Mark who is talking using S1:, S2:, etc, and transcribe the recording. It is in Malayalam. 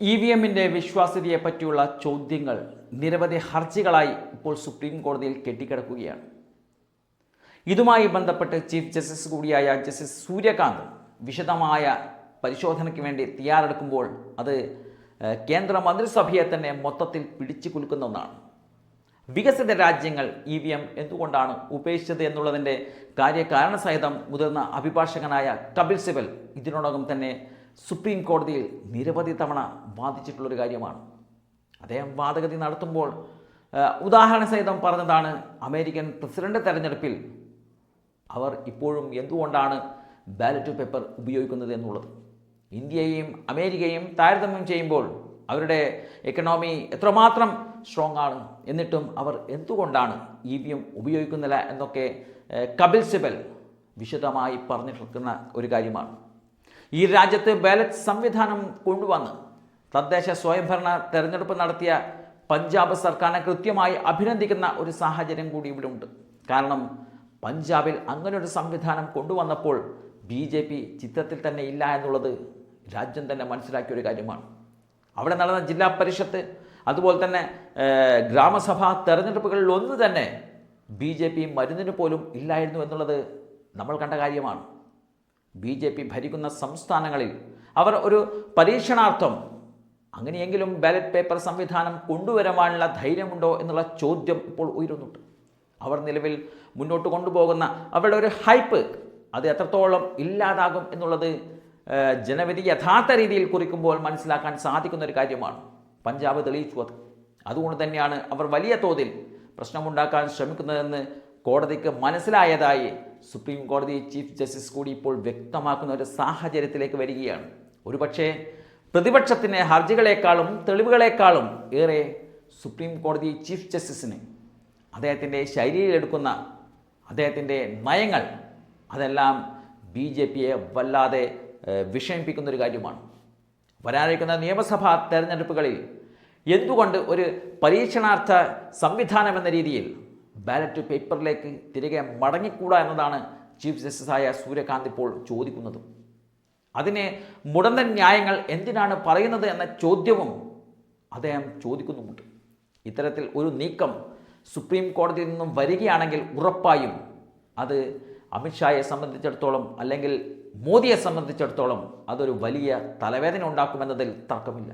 S1: ഇ വി എമ്മിന്റെ വിശ്വാസ്യതയെ പറ്റിയുള്ള ചോദ്യങ്ങൾ നിരവധി ഹർജികളായി ഇപ്പോൾ സുപ്രീം കോടതിയിൽ കെട്ടിക്കിടക്കുകയാണ്. ഇതുമായി ബന്ധപ്പെട്ട് ചീഫ് ജസ്റ്റിസ് കൂടിയായ ജസ്റ്റിസ് സൂര്യകാന്ത് വിശദമായ പരിശോധനയ്ക്ക് വേണ്ടി തയ്യാറെടുക്കുമ്പോൾ അത് കേന്ദ്ര മന്ത്രിസഭയെ തന്നെ മൊത്തത്തിൽ പിടിച്ചു കുലുക്കുന്ന ഒന്നാണ്. വികസിത രാജ്യങ്ങൾ ഇ വി എം എന്തുകൊണ്ടാണ് ഉപേക്ഷിച്ചത് എന്നുള്ളതിന്റെ കാര്യകാരണ സഹിതം മുതിർന്ന അഭിഭാഷകനായ കപിൽ സിബൽ ഇതിനോടകം തന്നെ സുപ്രീം കോടതിയിൽ നിരവധി തവണ വാദിച്ചിട്ടുള്ളൊരു കാര്യമാണ്. അദ്ദേഹം വാദഗതി നടത്തുമ്പോൾ ഉദാഹരണ സഹിതം പറഞ്ഞതാണ് അമേരിക്കൻ പ്രസിഡന്റ് തെരഞ്ഞെടുപ്പിൽ അവർ ഇപ്പോഴും എന്തുകൊണ്ടാണ് ബാലറ്റ് പേപ്പർ ഉപയോഗിക്കുന്നത് എന്നുള്ളത്. ഇന്ത്യയെയും അമേരിക്കയും താരതമ്യം ചെയ്യുമ്പോൾ അവരുടെ എക്കണോമി എത്രമാത്രം സ്ട്രോങ് ആണ് എന്നിട്ടും അവർ എന്തുകൊണ്ടാണ് ഇ വി എം ഉപയോഗിക്കുന്നില്ല എന്നൊക്കെ കപിൽ സിബൽ വിശദമായി പറഞ്ഞിട്ടിരിക്കുന്ന ഒരു കാര്യമാണ്. ഈ രാജ്യത്ത് ബാലറ്റ് സംവിധാനം കൊണ്ടുവന്ന് തദ്ദേശ സ്വയംഭരണ തെരഞ്ഞെടുപ്പ് നടത്തിയ പഞ്ചാബ് സർക്കാരിനെ കൃത്യമായി അഭിനന്ദിക്കുന്ന ഒരു സാഹചര്യം കൂടി ഇവിടെ ഉണ്ട് കാരണം പഞ്ചാബിൽ അങ്ങനൊരു സംവിധാനം കൊണ്ടുവന്നപ്പോൾ ബി ജെ പി ചിത്രത്തിൽ തന്നെ ഇല്ല എന്നുള്ളത് രാജ്യം തന്നെ മനസ്സിലാക്കിയ ഒരു കാര്യമാണ്. അവിടെ നടന്ന ജില്ലാ പരിഷത്ത് അതുപോലെ തന്നെ ഗ്രാമസഭാ തെരഞ്ഞെടുപ്പുകളിൽ ഒന്ന് തന്നെ ബി ജെ പി മരുന്നിന് പോലും ഇല്ലായിരുന്നു എന്നുള്ളത് നമ്മൾ കണ്ട കാര്യമാണ്. ബി ജെ പി ഭരിക്കുന്ന സംസ്ഥാനങ്ങളിൽ അവർ ഒരു പരീക്ഷണാർത്ഥം അങ്ങനെയെങ്കിലും ബാലറ്റ് പേപ്പർ സംവിധാനം കൊണ്ടുവരുവാനുള്ള ധൈര്യമുണ്ടോ എന്നുള്ള ചോദ്യം ഇപ്പോൾ ഉയരുന്നുണ്ട്. അവർ നിലവിൽ മുന്നോട്ട് കൊണ്ടുപോകുന്ന അവരുടെ ഒരു ഹൈപ്പ് അത് എത്രത്തോളം ഇല്ലാതാകും എന്നുള്ളത് ജനവിധി യഥാർത്ഥ രീതിയിൽ കുറിക്കുമ്പോൾ മനസ്സിലാക്കാൻ സാധിക്കുന്ന ഒരു കാര്യമാണ്. പഞ്ചാബ് തെളിയിച്ചു അത്. അതുകൊണ്ട് തന്നെയാണ് അവർ വലിയ തോതിൽ പ്രശ്നമുണ്ടാക്കാൻ ശ്രമിക്കുന്നതെന്ന് കോടതിക്ക് മനസ്സിലായതായി സുപ്രീം കോടതി ചീഫ് ജസ്റ്റിസ് കൂടി ഇപ്പോൾ വ്യക്തമാക്കുന്ന ഒരു സാഹചര്യത്തിലേക്ക് വരികയാണ്. ഒരുപക്ഷേ പ്രതിപക്ഷത്തിന് ഹർജികളെക്കാളും തെളിവുകളെക്കാളും ഏറെ സുപ്രീം കോടതി ചീഫ് ജസ്റ്റിസിന് അദ്ദേഹത്തിന്റെ ശൈലിയിലെടുക്കുന്ന അദ്ദേഹത്തിന്റെ നയങ്ങൾ അതെല്ലാം ബി ജെ പിയെ വല്ലാതെ വിഷമിപ്പിക്കുന്നൊരു കാര്യമാണ്. വരാനിരിക്കുന്ന നിയമസഭാ തെരഞ്ഞെടുപ്പുകളിൽ എന്തുകൊണ്ട് ഒരു പരീക്ഷണാർത്ഥ സംവിധാനം എന്ന രീതിയിൽ ബാലറ്റ് പേപ്പറിലേക്ക് തിരികെ മടങ്ങിക്കൂടാ എന്നതാണ് ചീഫ് ജസ്റ്റിസായ സൂര്യകാന്ത് ഇപ്പോൾ ചോദിക്കുന്നത്. അതിന് മുടന്തൻ ന്യായങ്ങൾ എന്തിനാണ് പറയുന്നത് എന്ന ചോദ്യവും അദ്ദേഹം ചോദിക്കുന്നുമുണ്ട്. ഇത്തരത്തിൽ ഒരു നീക്കം സുപ്രീം കോടതിയിൽ നിന്നും വരികയാണെങ്കിൽ ഉറപ്പായും അത് അമിത്ഷായെ സംബന്ധിച്ചിടത്തോളം അല്ലെങ്കിൽ മോദിയെ സംബന്ധിച്ചിടത്തോളം അതൊരു വലിയ തലവേദന ഉണ്ടാക്കുമെന്നതിൽ തർക്കമില്ല.